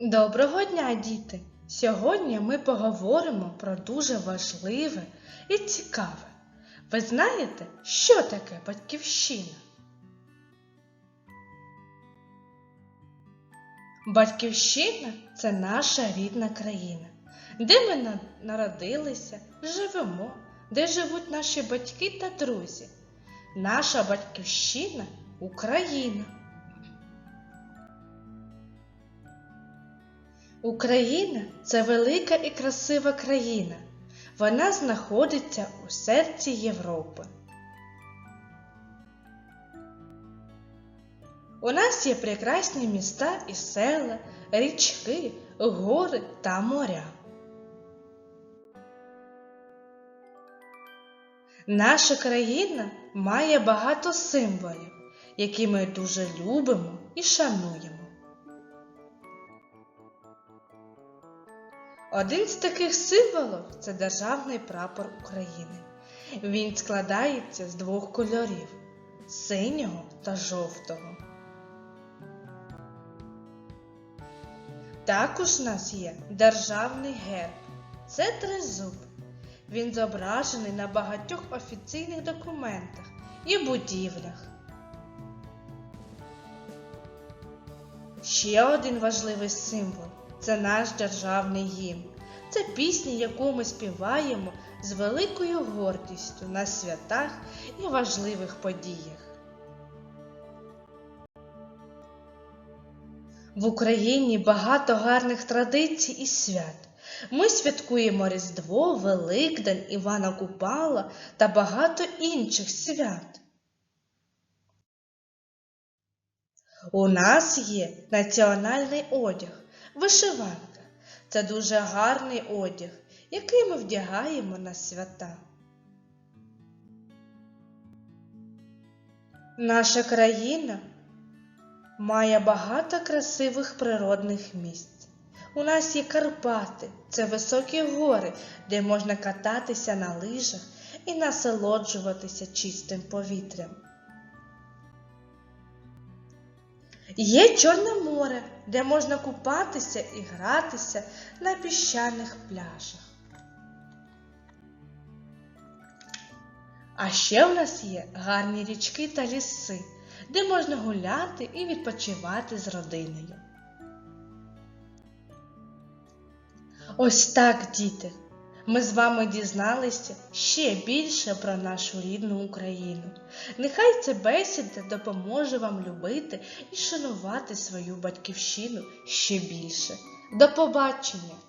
Доброго дня, діти! Сьогодні ми поговоримо про дуже важливе і цікаве. Ви знаєте, що таке батьківщина? Батьківщина це наша рідна країна, де ми на- народилися, живемо, де живуть наші батьки та друзі. Наша батьківщина Україна. Україна це велика і красива країна. Вона знаходиться у серці Європи. У нас є прекрасні міста і села, річки, гори та моря. Наша країна має багато символів, які ми дуже любимо і шануємо. Один з таких символів це державний прапор України. Він складається з двох кольорів синього та жовтого. Також у нас є державний герб. Це тризуб. Він зображений на багатьох офіційних документах і будівлях. Ще один важливий символ це наш державний гімн. Це пісня, яку ми співаємо з великою гордістю на святах і важливих подіях. В Україні багато гарних традицій і свят. Ми святкуємо Різдво, Великдень, Івана Купала та багато інших свят. У нас є національний одяг, вишиванка. Це дуже гарний одяг, який ми вдягаємо на свята. Наша країна має багато красивих природних місць. У нас є Карпати, це високі гори, де можна кататися на лижах і насолоджуватися чистим повітрям. Є Чорне море, де можна купатися і гратися на піщаних пляжах. А ще в нас є гарні річки та ліси, де можна гуляти і відпочивати з родиною. Ось так, діти, ми з вами дізналися ще більше про нашу рідну Україну. Нехай ця бесіда допоможе вам любити і шанувати свою батьківщину ще більше. До побачення!